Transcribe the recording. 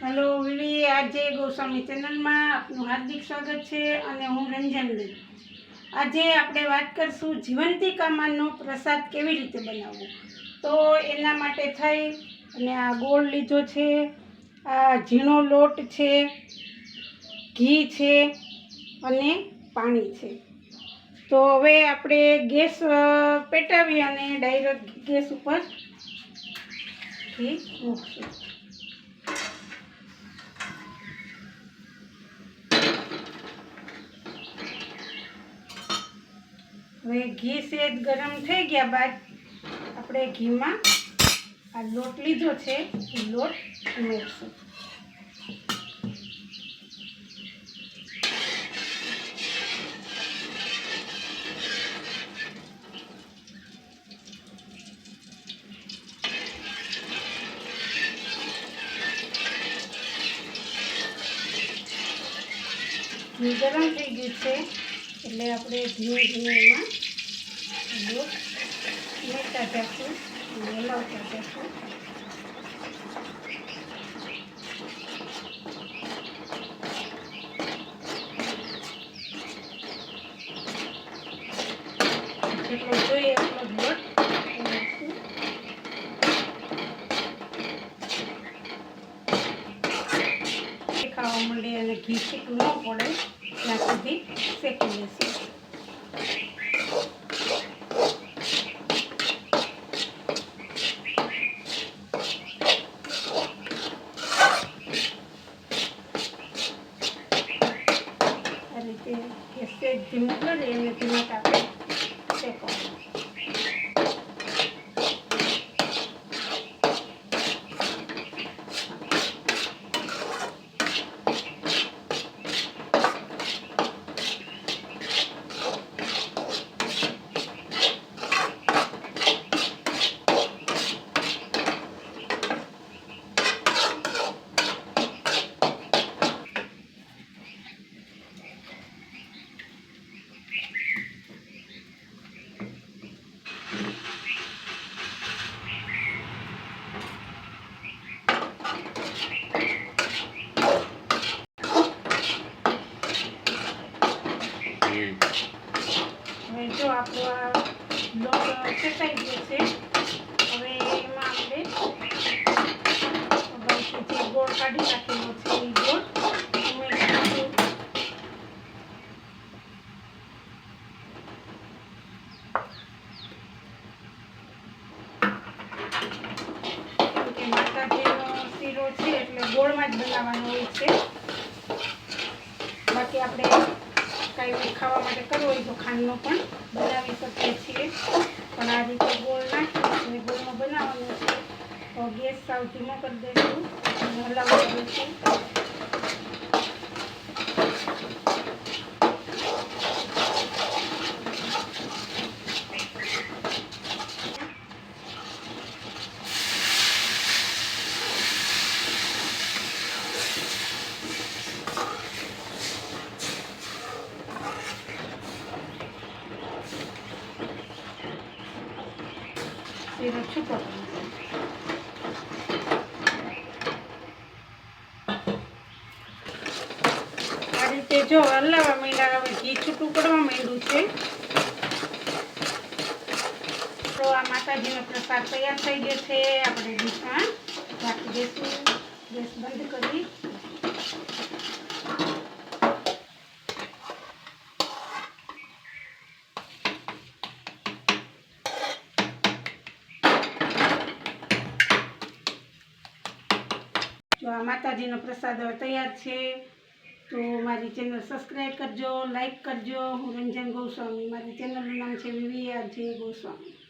Hello Wiley આજે ગોસ્વામી ચેનલમાં આપનું હાર્દિક સ્વાગત છે અને હું રંજનબેન આજે આપણે વાત કરશું જીવંતિકામાંનો પ્રસાદ કેવી રીતે બનાવવો. તો એના માટે થઈ અને આ ગોળ લીધો છે, આ ઝીણો લોટ છે, ઘી છે અને પાણી છે. તો હવે આપણે ગેસ પેટાવી અને ડાયરેક્ટ ગેસ ઉપર ઘી મૂકશું. હવે ઘી સેજ ગરમ થઈ ગયા બાદ આપણે ઘીમાં આ લોટ લીધો છે, એ લોટ ઉમેરશું. ઘી ગરમ થઈ ગયું છે, એટલે આપણે ધીમે ધીમે એમાં લોટ ઉમેરતા જશું હલાવતા જશું જેટલો જોઈએ એટલો જ લોટ ખાવા માંડે અને ઘી શીખ ન પડે, ત્યાં સુધી શેકી લઈશું સેજ ધીમું કરી અને ધીમા તાપે શેકવાનું હવે જો આપણો આ લોટ શેકાઈ ગયો છે હવે એમાં આપણે અગાઉથી જે ગોળ કાઢી રાખેલો છે એ ગોળ ઉમેરી દઈશું. કેમ કે માતાજીનો શીરો છે એટલે ગોળમાં જ બનાવવાનો હોય છે બાકી આપણે કાંઈ ખાવા માટે કરવો હોય તો ખાંડનો પણ બનાવી શકીએ છીએ. પણ આ રીતે ગોળ નાખી અને ગોળમાં બનાવવાનો છે. તો ગેસ સાવ ધીમો કરી દઈશું. અને હલાવતા છૂટો આ રીતે જો હલાવવા માંડ્યા હવે ઘી છૂટું પડવા માંડ્યું છે તો આ માતાજીનો પ્રસાદ તૈયાર થઈ ગયો છે. આપણે ડીશમાં રાખી દઈશું ગેસ બંધ કરી. માતાજીનો પ્રસાદ હવે તૈયાર છે. તો મારી ચેનલ સબસ્ક્રાઈબ કરજો લાઈક કરજો. હું રંજન ગોસ્વામી. મારી ચેનલનું નામ છે વિવી આર જે ગોસ્વામી.